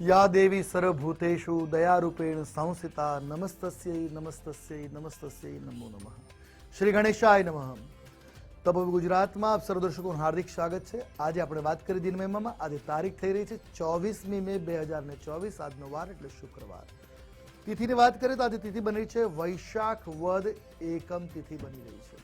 યા દેવી સર્વભૂતેષુ દયારૂપેણ સંસ્થિતા નમસ્તસ્યૈ નમસ્તસ્યૈ નમસ્તસ્યૈ નમો નમઃ શ્રી ગણેશાય નમઃ તબ ગુજરાતમાં આપ સર્વ દર્શકોનું હાર્દિક સ્વાગત છે આજે આપણે વાત કરી દિન મહિમામાં આજે તારીખ થઈ રહી છે ચોવીસમી મે બે હજાર ને ચોવીસ આજનો વાર એટલે શુક્રવાર તિથિની વાત કરીએ તો આજે તિથિ બની છે વૈશાખ વદ એકમ તિથિ બની રહી છે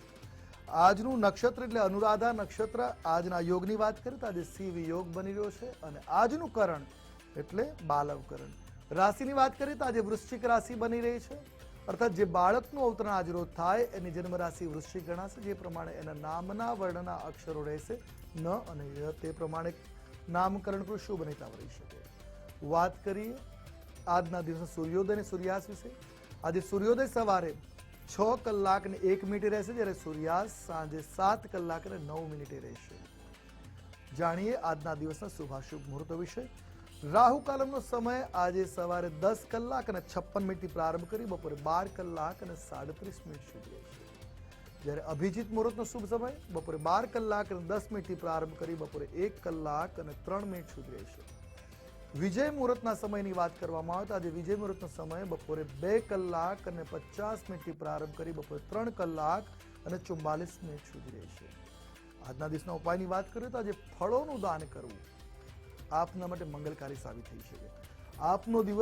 આજનું નક્ષત્ર એટલે અનુરાધા નક્ષત્ર આજના યોગની વાત કરીએ તો આજે શિવ યોગ બની રહ્યો છે અને આજનું કરણ એટલે બાલવકરણ. રાશિની વાત કરીએ તો આજે વૃશ્ચિક રાશિ બની રહી છે. અર્થાત જે બાળકનું અવતરણ આજ રોજ થાય, એની જન્મ રાશિ વૃશ્ચિક ગણાશે. જે પ્રમાણે એના નામના વર્ણના અક્ષરો રહેશે, ન અને ય. તે પ્રમાણે નામકરણ પણ શુભ નહીં રહી શકે. વાત કરીએ આજના દિવસે સૂર્યોદય અને સૂર્યાસ્ત વિશે. આજે સૂર્યોદય સવારે છ કલાક ને એક મિનિટે રહેશે, જ્યારે સૂર્યાસ્ત સાંજે સાત કલાક અને નવ મિનિટે રહેશે. જાણીએ આજના દિવસના શુભાશુભ મુહૂર્તો વિશે. રાહુ કાલમનો સમય આજે સવારે દસ કલાક અને છપ્પન મિનિટથી પ્રારંભ કરી બપોરે બાર કલાક અને સાડત્રીસ મિનિટ સુધી રહેશે જ્યારે અભિજીત મુહૂર્તનો શુભ સમય બપોરે બાર કલાક અને દસ મિનિટથી પ્રારંભ કરી બપોરે એક કલાક અને ત્રણ મિનિટ સુધી રહેશે વિજય મુહૂર્તના સમયની વાત કરવામાં આવે તો આજે વિજય મુહૂર્તનો સમય બપોરે બે કલાક અને પચાસ મિનિટથી પ્રારંભ કરી બપોરે ત્રણ કલાક અને ચુમ્બાલીસ મિનિટ સુધી રહેશે આજના દિવસના ઉપાયની વાત કરીએ તો આજે ફળોનું દાન કરવું. આપના માટે મંગલકારી સાબિત થઈ શકે. આપનો દિવસ